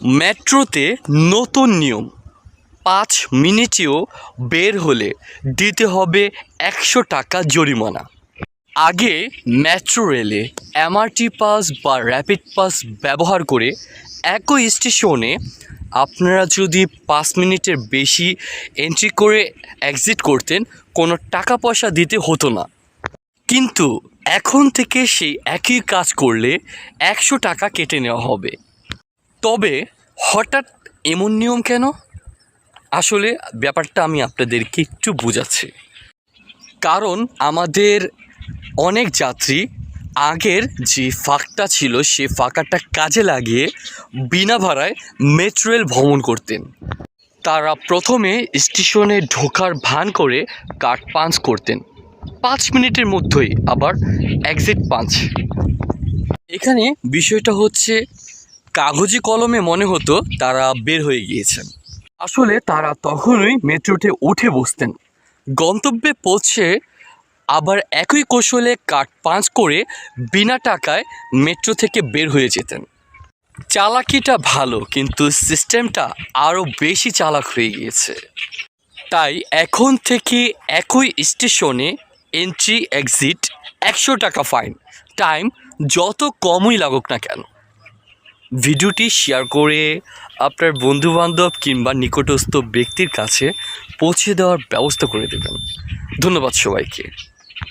মেট্রোতে নতুন নিয়ম। পাঁচ মিনিটেও বের হলে দিতে হবে একশো টাকা জরিমানা। আগে মেট্রো রেলে এমআরটি পাস বা র্যাপিড পাস ব্যবহার করে একই স্টেশনে আপনারা যদি পাঁচ মিনিটের বেশি এন্ট্রি করে এক্সিট করতেন, কোনো টাকা পয়সা দিতে হতো না। কিন্তু এখন থেকে সেই একই কাজ করলে একশো টাকা কেটে নেওয়া হবে। তবে হঠাৎ এমন নিয়ম কেন? আসলে ব্যাপারটা আমি আপনাদেরকে একটু বোঝাচ্ছি। কারণ আমাদের অনেক যাত্রী আগের যে ফাঁকটা ছিল, সে ফাঁকাটা কাজে লাগিয়ে বিনা ভাড়ায় মেট্রো রেল ভ্রমণ করতেন। তারা প্রথমে স্টেশনে ঢোকার ভান করে কার্ড পাঞ্চ করতেন। পাঁচ মিনিটের মধ্যেই আবার এক্সিট পাঞ্চ। এখানে বিষয়টা হচ্ছে কাগজি কলমে মনে হতো তারা বের হয়ে গিয়েছেন। আসলে তারা তখনই মেট্রোতে উঠে বসতেন। গন্তব্যে পৌঁছে আবার একই কৌশলে কাঠ পাঁচ করে বিনা টাকায় মেট্রো থেকে বের হয়ে যেতেন। চালাকিটা ভালো, কিন্তু সিস্টেমটা আরও বেশি চালাক হয়ে গিয়েছে। তাই এখন থেকে একই স্টেশনে এন্ট্রি এক্সিট একশো টাকা ফাইন টাইম যত কমই লাগুক না কেন। ভিডিওটি শেয়ার করে আপনার বন্ধুবান্ধব কিংবা নিকটস্থ ব্যক্তির কাছে পৌঁছে দেওয়ার ব্যবস্থা করে দেবেন। ধন্যবাদ সবাইকে।